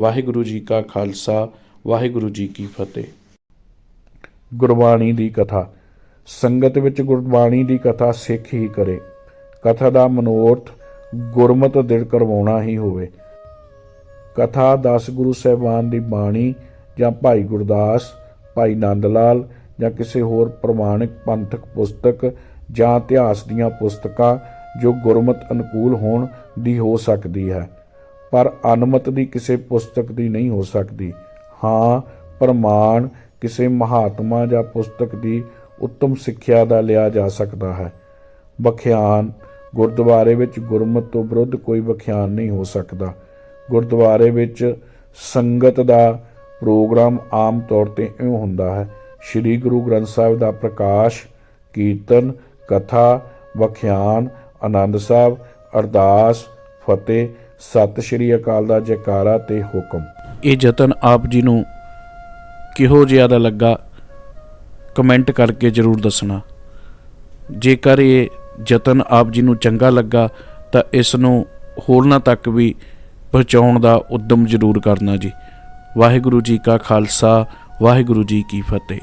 ਵਾਹਿਗੁਰੂ ਜੀ ਕਾ ਖਾਲਸਾ, ਵਾਹਿਗੁਰੂ ਜੀ ਕੀ ਫਤਿਹ। ਗੁਰਬਾਣੀ ਦੀ ਕਥਾ। ਸੰਗਤ ਵਿੱਚ ਗੁਰਬਾਣੀ ਦੀ ਕਥਾ ਸਿੱਖ ਹੀ ਕਰੇ। ਕਥਾ ਦਾ ਮਨੋਰਥ ਗੁਰਮਤ ਦਿਲ ਕਰਵਾਉਣਾ ਹੀ ਹੋਵੇ। ਕਥਾ 10 ਗੁਰੂ ਸਾਹਿਬਾਨ ਦੀ ਬਾਣੀ ਜਾਂ ਭਾਈ ਗੁਰਦਾਸ, ਭਾਈ ਨੰਦ ਲਾਲ ਜਾਂ ਕਿਸੇ ਹੋਰ ਪ੍ਰਮਾਣਿਕ ਪੰਥਕ ਪੁਸਤਕ ਜਾਂ ਇਤਿਹਾਸ ਦੀਆਂ ਪੁਸਤਕਾਂ ਜੋ ਗੁਰਮਤ ਅਨੁਕੂਲ ਹੋਣ ਦੀ ਹੋ ਸਕਦੀ ਹੈ। ਪਰ ਅਨੁਮਤ ਦੀ ਕਿਸੇ ਪੁਸਤਕ ਦੀ ਨਹੀਂ ਹੋ ਸਕਦੀ। ਹਾਂ, ਪ੍ਰਮਾਣ ਕਿਸੇ ਮਹਾਤਮਾ ਜਾਂ ਪੁਸਤਕ ਦੀ ਉੱਤਮ ਸਿੱਖਿਆ ਦਾ ਲਿਆ ਜਾ ਸਕਦਾ ਹੈ। ਬਖਿਆਨ, ਗੁਰਦੁਆਰੇ ਵਿੱਚ ਗੁਰਮਤ ਤੋਂ ਵਿਰੁੱਧ ਕੋਈ ਬਖਿਆਨ ਨਹੀਂ ਹੋ ਸਕਦਾ। ਗੁਰਦੁਆਰੇ ਵਿੱਚ ਸੰਗਤ ਦਾ ਪ੍ਰੋਗਰਾਮ ਆਮ ਤੌਰ ਤੇ ਇਉਂ ਹੁੰਦਾ ਹੈ। ਸ੍ਰੀ ਗੁਰੂ ਗ੍ਰੰਥ ਸਾਹਿਬ ਦਾ ਪ੍ਰਕਾਸ਼, ਕੀਰਤਨ, ਕਥਾ, ਬਖਿਆਨ, ਆਨੰਦ ਸਾਹਿਬ, ਅਰਦਾਸ, ਫਤਿਹ ਸਤਿ ਸ੍ਰੀ ਅਕਾਲ ਦਾ ਜੈਕਾਰਾ ਤੇ ਹੁਕਮ। ਇਹ ਯਤਨ ਆਪ ਜੀ ਨੂੰ ਕਿਹੋ ਜਿਹਾ ਦਾ ਲੱਗਾ ਕਮੈਂਟ ਕਰਕੇ ਜਰੂਰ ਦੱਸਣਾ। ਜੇਕਰ ਇਹ ਯਤਨ ਆਪ ਜੀ ਨੂੰ ਚੰਗਾ ਲੱਗਾ, ਤਾਂ ਇਸ ਨੂੰ ਹੋਰਨਾਂ ਤੱਕ ਵੀ ਪਹੁੰਚਾਉਣ ਦਾ ਉਦਮ ਜ਼ਰੂਰ ਕਰਨਾ ਜੀ। ਵਾਹਿਗੁਰੂ ਜੀ ਕਾ ਖਾਲਸਾ, ਵਾਹਿਗੁਰੂ ਜੀ ਕੀ ਫਤਿਹ।